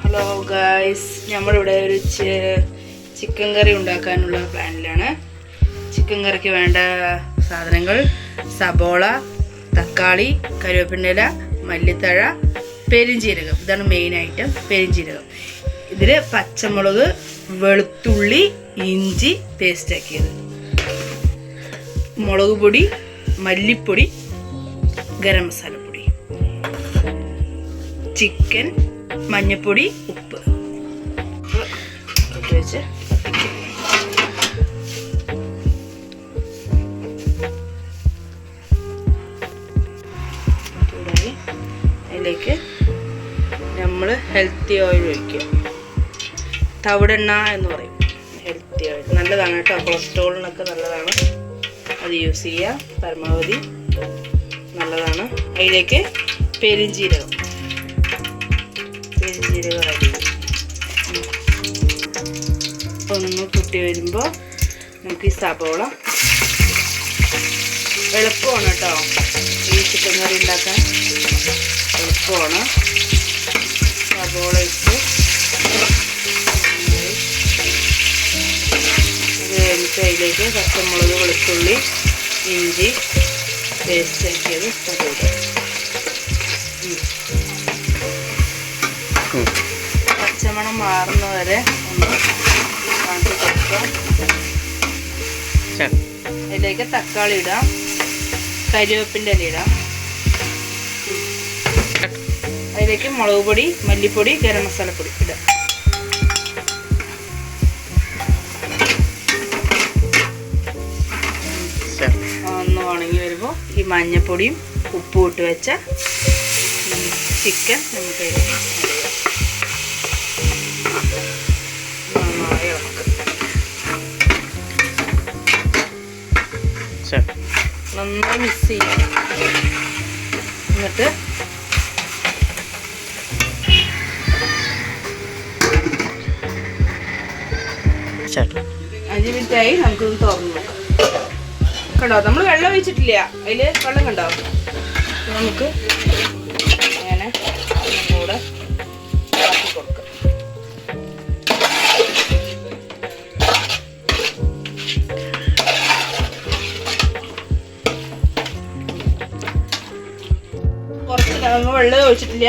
Hello guys നമ്മളിവിടെ ഒരു chicken കറി ഉണ്ടാക്കാനുള്ള പ്ലാനിലാണ്. ചിക്കൻ കറിക്ക് വേണ്ട സാധനങ്ങൾ സബോള തക്കാളി കരുവേപ്പിന്റെ മല്ലിത്തഴ പെരിഞ്ചീരകം. ഇതാണ് മെയിൻ ഐറ്റം പെരിഞ്ചീരകം. ഇതിൽ പച്ചമുളക് വെളുത്തുള്ളി ഇഞ്ചി പേസ്റ്റ് ആക്കിയത്. മുളക് പൊടി മല്ലിപ്പൊടി ഗരം മസാലപ്പൊടി ചിക്കൻ മഞ്ഞപ്പൊടി ഉപ്പ്. വെച്ച് അതിലേക്ക് നമ്മൾ ഹെൽത്തി ഓയിൽ ഒഴിക്കുക. തവിടെണ്ണ എന്ന് പറയും. ഹെൽത്തി ഓയിൽ നല്ലതാണ് കേട്ടോ. കൊളസ്ട്രോളിനൊക്കെ നല്ലതാണ്. അത് യൂസ് ചെയ്യുക. പരമാവധി നല്ലതാണ്. അതിലേക്ക് പെരിഞ്ചീരകം. ചെയ്യും ഉം. ഒന്ന് കുട്ടി വരുമ്പോൾ നമുക്ക് ഈ സബോള എളുപ്പമാണ് കേട്ടോ ഈ ചിക്കൻ കറി ഉണ്ടാക്കാൻ എളുപ്പമാണ് സബോള ഇട്ട് നന്നായി അതിലേക്ക് പച്ചമുളക് വെളുത്തുള്ളി ഇഞ്ചി പേസ്റ്റ് ആക്കിയത് ഉം. പച്ചമണം മാറുന്ന വരെ ഒന്ന് കാണിച്ച് കൊടുക്കുക അതിലേക്ക് തക്കാളി ഇടാം. കരിവേപ്പിന്റെ ഇല ഇടാം. അതിലേക്ക് മുളക് പൊടി മല്ലിപ്പൊടി ഗരം മസാലപ്പൊടി ഇടാം. ഒന്ന് ഉണങ്ങി വരുമ്പോൾ ഈ മഞ്ഞപ്പൊടിയും ഉപ്പും ഇട്ട് വെച്ച ചിക്കൻ നമുക്ക് നന്നായി മിക്സ് ചെയ്യാം. എന്നിട്ട് അഞ്ച് മിനിറ്റായി നമുക്കൊന്ന് തുറന്നു നോക്കാം. കണ്ടോ? നമ്മൾ വെള്ളം ഒഴിച്ചിട്ടില്ല. അതിൽ വെള്ളം കണ്ടോ? നമുക്ക് അങ്ങനെ കൂടെ നമ്മൾ വെള്ളം ഒഴിച്ചിട്ടില്ല.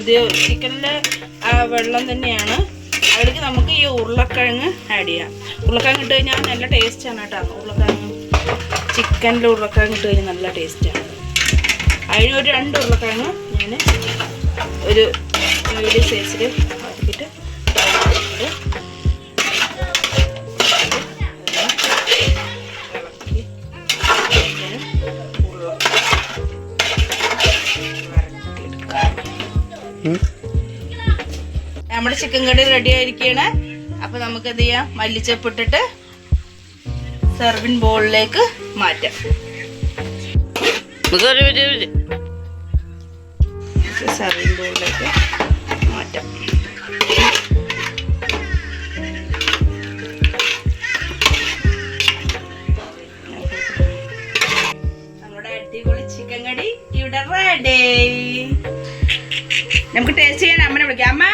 ഇത് ചിക്കനിലെ ആ വെള്ളം തന്നെയാണ്. അതിലേക്ക് നമുക്ക് ഈ ഉരുളക്കിഴങ്ങ് ആഡ് ചെയ്യാം. ഉരുളക്കിഴങ്ങ് ഇട്ട് കഴിഞ്ഞാൽ നല്ല ടേസ്റ്റാണ് കേട്ടോ. ഉരുളക്കിഴങ്ങ് ചിക്കനിൽ ഉരുളക്കിഴങ്ങ് ഇട്ട് കഴിഞ്ഞാൽ നല്ല ടേസ്റ്റാണ് അതിന് ഒരു രണ്ട് ഉരുളക്കിഴങ്ങ് ഞാൻ ഒരു മീഡിയം സൈസിൽ ആക്കിയിട്ട് നമ്മുടെ ചിക്കൻ കറി റെഡി ആയിരിക്കുകയാണ് അപ്പൊ നമുക്ക് എന്ത് ചെയ്യാം? മല്ലിച്ചപ്പ് ഇട്ടിട്ട് സെർവിൻ ബോളിലേക്ക് മാറ്റാം. സെർവിൻ ബോളിലേക്ക് മാറ്റാം. നമ്മുടെ അടിപൊളി ചിക്കൻ കടി ഇവിടെ റെഡി നമുക്ക് ടേസ്റ്റ് ചെയ്യാൻ അമ്മനെ വിളിക്കാം. അമ്മ?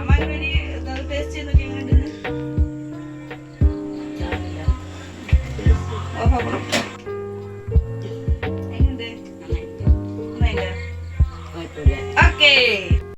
അമ്മ ടേസ്റ്റ് ചെയ്ത് നോക്കി എങ്ങനെയുണ്ടെന്ന്?